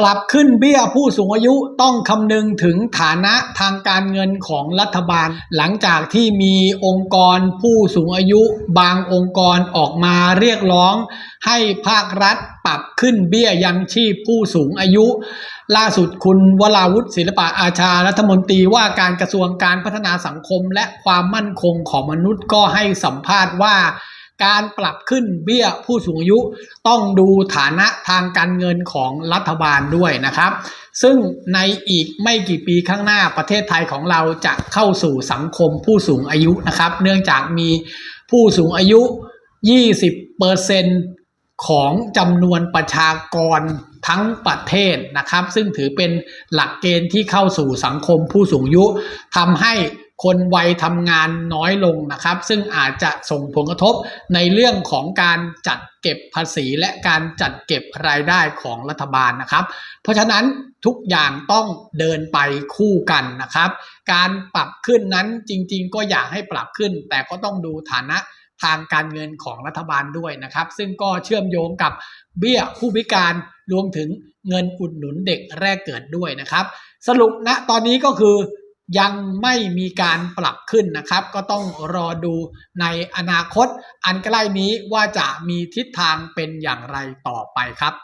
ปรับขึ้นเบี้ยผู้สูงอายุต้องคำนึงถึงฐานะทางการเงินของรัฐบาล หลังจากที่มีองค์กรผู้สูงอายุ บางองค์กรออกมาเรียกร้อง ให้ภาครัฐปรับขึ้นเบี้ยยังชีพผู้สูงอายุ ล่าสุดคุณวราวุฒิศิลปะอาชารัฐมนตรีว่าการกระทรวงการพัฒนาสังคม และความมั่นคงของมนุษย์ก็ให้สัมภาษณ์ว่า การปรับขึ้นเบี้ยผู้สูงอายุต้องดูฐานะทางการเงินของรัฐบาลด้วยนะครับ ซึ่งในอีกไม่กี่ปีข้างหน้าประเทศไทยของเราจะเข้าสู่สังคมผู้สูงอายุนะครับ เนื่องจากมีผู้สูงอายุ 20%ของจำนวนประชากรทั้งประเทศนะครับ ซึ่งถือเป็นหลักเกณฑ์ที่เข้าสู่สังคมผู้สูงอายุทำให้ คนวัยทำงานน้อยลงนะครับ ซึ่งอาจจะส่งผลกระทบในเรื่องของการจัดเก็บภาษีและการจัดเก็บรายได้ของรัฐบาลนะครับ เพราะฉะนั้นทุกอย่างต้องเดินไปคู่กันนะครับ การปรับขึ้นนั้นจริง ๆ ก็อยากให้ปรับขึ้น แต่ก็ต้องดูฐานะทางการเงินของรัฐบาลด้วยนะครับ ซึ่งก็เชื่อมโยงกับเบี้ยผู้พิการรวมถึงเงินอุดหนุนเด็กแรกเกิดด้วยนะครับ สรุปณตอนนี้ก็คือ ยังไม่มีการปรับขึ้นนะครับ ก็ต้องรอดูในอนาคต อันใกล้นี้ว่าจะมีทิศทางเป็นอย่างไรต่อไปครับ